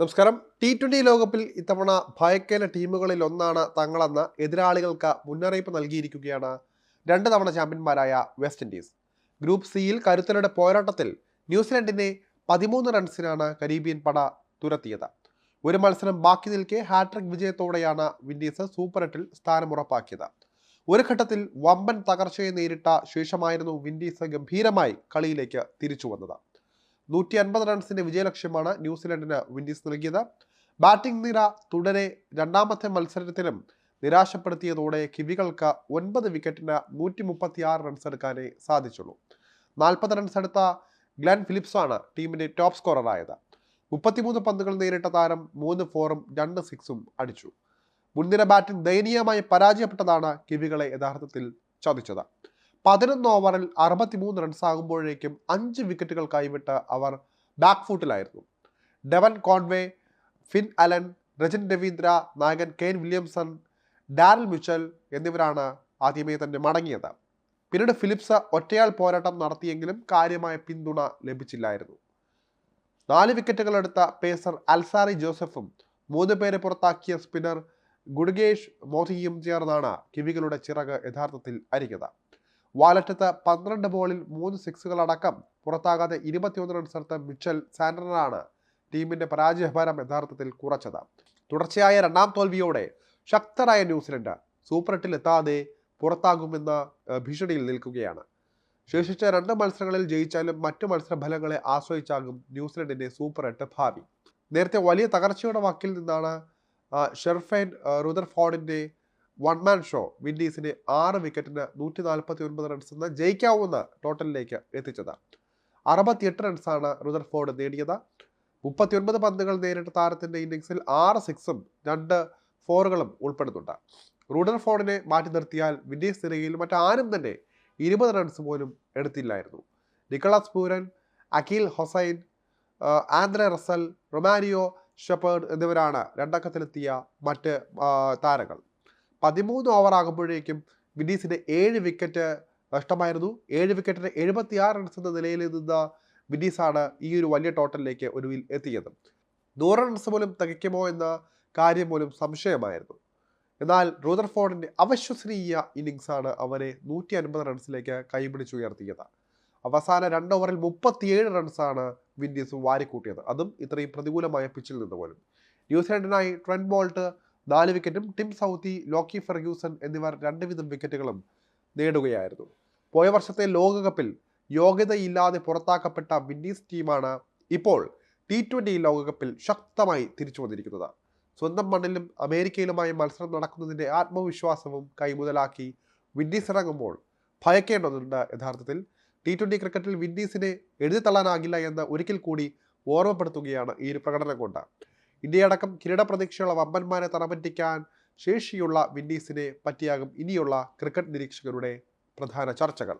നമസ്കാരം. T twenty ലോകകപ്പിൽ ഇത്തവണ ഭയക്കേല ടീമുകളിൽ ഒന്നാണ് തങ്ങളെന്ന് എതിരാളികൾക്ക് മുന്നറിയിപ്പ് നൽകിയിരിക്കുകയാണ് രണ്ട് തവണ ചാമ്പ്യന്മാരായ വെസ്റ്റ് ഇൻഡീസ് ഗ്രൂപ്പ് സിയിൽ കരുത്തരുടെ പോരാട്ടത്തിൽ ന്യൂസിലൻഡിനെ പതിമൂന്ന് റൺസിനാണ് കരീബിയൻ പട തുരത്തിയത്. ഒരു മത്സരം ബാക്കി നിൽക്കെ ഹാട്രിക് വിജയത്തോടെയാണ് വിൻഡീസ് സൂപ്പർ എട്ടിൽ സ്ഥാനമുറപ്പാക്കിയത് ഒരു ഘട്ടത്തിൽ വമ്പൻ തകർച്ചയെ നേരിട്ട ശേഷമായിരുന്നു വിൻഡീസ് ഗംഭീരമായി കളിയിലേക്ക് തിരിച്ചു വന്നത്. നൂറ്റി അൻപത് റൺസിന്റെ വിജയലക്ഷ്യമാണ് ന്യൂസിലൻഡിന് വിൻഡീസ് നൽകിയത്. ബാറ്റിംഗ് നിര തുടരെ രണ്ടാമത്തെ മത്സരത്തിലും നിരാശപ്പെടുത്തിയതോടെ കിവികൾക്ക് ഒൻപത് വിക്കറ്റിന് നൂറ്റി മുപ്പത്തി ആറ് റൺസ് എടുക്കാനേ സാധിച്ചുള്ളൂ. നാൽപ്പത് റൺസ് എടുത്ത ഗ്ലെൻ ഫിലിപ്സാണ് ടീമിന്റെ ടോപ്പ് സ്കോററായത് മുപ്പത്തിമൂന്ന് പന്തുകൾ നേരിട്ട താരം മൂന്ന് ഫോറും രണ്ട് സിക്സും അടിച്ചു. മുൻനിര ബാറ്റിംഗ് ദയനീയമായി പരാജയപ്പെട്ടതാണ് കിവികളെ യഥാർത്ഥത്തിൽ ചതിച്ചത്. പതിനൊന്ന് ഓവറിൽ അറുപത്തിമൂന്ന് റൺസ് ആകുമ്പോഴേക്കും അഞ്ച് വിക്കറ്റുകൾ കൈവിട്ട് അവർ back ഫൂട്ടിലായിരുന്നു Devon Conway Finn Allen Rachin Ravindra നായകൻ കെയ്ൻ വില്യംസൺ ഡാരൽ മിച്ചൽ എന്നിവരാണ് ആദ്യമേ തന്നെ മടങ്ങിയത്. പിന്നീട് ഫിലിപ്സ് ഒറ്റയാൾ പോരാട്ടം നടത്തിയെങ്കിലും കാര്യമായ പിന്തുണ ലഭിച്ചില്ലായിരുന്നു. നാല് വിക്കറ്റുകളെടുത്ത പേസർ അൽസാറി ജോസഫും മൂന്ന് പേരെ പുറത്താക്കിയ സ്പിന്നർ ഗുഡ്ഗേഷ് മോഹിയും ചേർന്നാണ് കിവികളുടെ ചിറക് യഥാർത്ഥത്തിൽ അരിഞ്ഞത് വാലറ്റത്ത് പന്ത്രണ്ട് ബോളിൽ മൂന്ന് സിക്സുകളടക്കം പുറത്താകാതെ ഇരുപത്തിയൊന്ന് റൺസ് എടുത്ത മിച്ചൽ സാൻഡറിനാണ് ടീമിന്റെ പരാജയഭാരം യഥാർത്ഥത്തിൽ കുറച്ചത്. തുടർച്ചയായ രണ്ടാം തോൽവിയോടെ ശക്തരായ ന്യൂസിലൻഡ് സൂപ്പർ എട്ടിൽ എത്താതെ പുറത്താകുമെന്ന ഭീഷണിയിൽ നിൽക്കുകയാണ്. ശേഷിച്ച രണ്ട് മത്സരങ്ങളിൽ ജയിച്ചാലും മറ്റു മത്സരഫലങ്ങളെ ആശ്രയിച്ചാകും ന്യൂസിലൻഡിന്റെ സൂപ്പർ എട്ട് ഭാവി. നേരത്തെ വലിയ തകർച്ചയുടെ വാക്കിൽ നിന്നാണ് ഷെർഫൈൻ റുദർഫോർഡിന്റെ വൺ മാൻ ഷോ വിൻഡീസിനെ ആറ് വിക്കറ്റിന് നൂറ്റി നാൽപ്പത്തി ഒൻപത് റൺസ് എന്ന ജയിക്കാവുന്ന ടോട്ടലിലേക്ക് എത്തിച്ചത്. അറുപത്തിയെട്ട് റൺസാണ് റുദർഫോർഡ് നേടിയത്. മുപ്പത്തിയൊൻപത് പന്തുകൾ നേരിട്ട താരത്തിന്റെ ഇന്നിംഗ്സിൽ ആറ് സിക്സും രണ്ട് ഫോറുകളും ഉൾപ്പെടുന്നുണ്ട്. റുഡർഫോർഡിനെ മാറ്റി നിർത്തിയാൽ വിൻഡീസ് നിരയിൽ മറ്റാരും തന്നെ ഇരുപത് റൺസ് പോലും എടുത്തില്ലായിരുന്നു. Nicholas Pooran Akeal Hosein Andre Russell Romario Shepherd എന്നിവരാണ് രണ്ടക്കത്തിലെത്തിയ മറ്റ് താരങ്ങൾ. പതിമൂന്ന് ഓവർ ആകുമ്പോഴേക്കും വിൻഡീസിന് ഏഴ് വിക്കറ്റ് നഷ്ടമായിരുന്നു. ഏഴ് വിക്കറ്റിന് എഴുപത്തിയാറ് റൺസ് എന്ന നിലയിൽ നിന്ന വിൻഡീസാണ് ഈ ഒരു വലിയ ടോട്ടലിലേക്ക് ഒടുവിൽ എത്തിയത്. നൂറ് റൺസ് പോലും തികയ്ക്കുമോ എന്ന കാര്യം പോലും സംശയമായിരുന്നു. എന്നാൽ റൂദർഫോർഡിന്റെ അവിശ്വസനീയ ഇന്നിങ്സാണ് അവരെ നൂറ്റി അൻപത് റൺസിലേക്ക് കൈപിടിച്ചുയർത്തിയത്. അവസാന രണ്ട് ഓവറിൽ മുപ്പത്തിയേഴ് റൺസാണ് വിൻഡീസ് വാരിക്കൂട്ടിയത്. അതും ഇത്രയും പ്രതികൂലമായ പിച്ചിൽ നിന്ന് പോലും. ന്യൂസിലൻഡിനായി ട്രെൻഡ് ബോൾട്ട് നാല് വിക്കറ്റും ടിം സൗത്തി ലോക്കി ഫെർഗ്യൂസൺ എന്നിവർ രണ്ട് വീതം വിക്കറ്റുകളും നേടുകയായിരുന്നു. പോയ വർഷത്തെ ലോകകപ്പിൽ യോഗ്യതയില്ലാതെ പുറത്താക്കപ്പെട്ട വിൻഡീസ് ടീമാണ് ഇപ്പോൾ ടി ട്വന്റി ലോകകപ്പിൽ ശക്തമായി തിരിച്ചു വന്നിരിക്കുന്നത്. സ്വന്തം മണ്ണിലും അമേരിക്കയിലുമായി മത്സരം നടക്കുന്നതിന്റെ ആത്മവിശ്വാസവും കൈമുതലാക്കി വിൻഡീസ് ഇറങ്ങുമ്പോൾ ഭയക്കേണ്ടതുണ്ട് യഥാർത്ഥത്തിൽ. ടി ട്വന്റി ക്രിക്കറ്റിൽ വിൻഡീസിനെ എഴുതിത്തള്ളാനാകില്ല എന്ന് ഒരിക്കൽ കൂടി ഓർമ്മപ്പെടുത്തുകയാണ് ഈ ഒരു പ്രകടനം കൊണ്ട്. ഇന്ത്യയടക്കം കിരീട പ്രതീക്ഷയുള്ള വമ്പന്മാരെ തറപറ്റിക്കാൻ ശേഷിയുള്ള വിൻഡീസിനെ പറ്റിയാകും ഇനിയുള്ള ക്രിക്കറ്റ് നിരീക്ഷകരുടെ പ്രധാന ചർച്ചകൾ.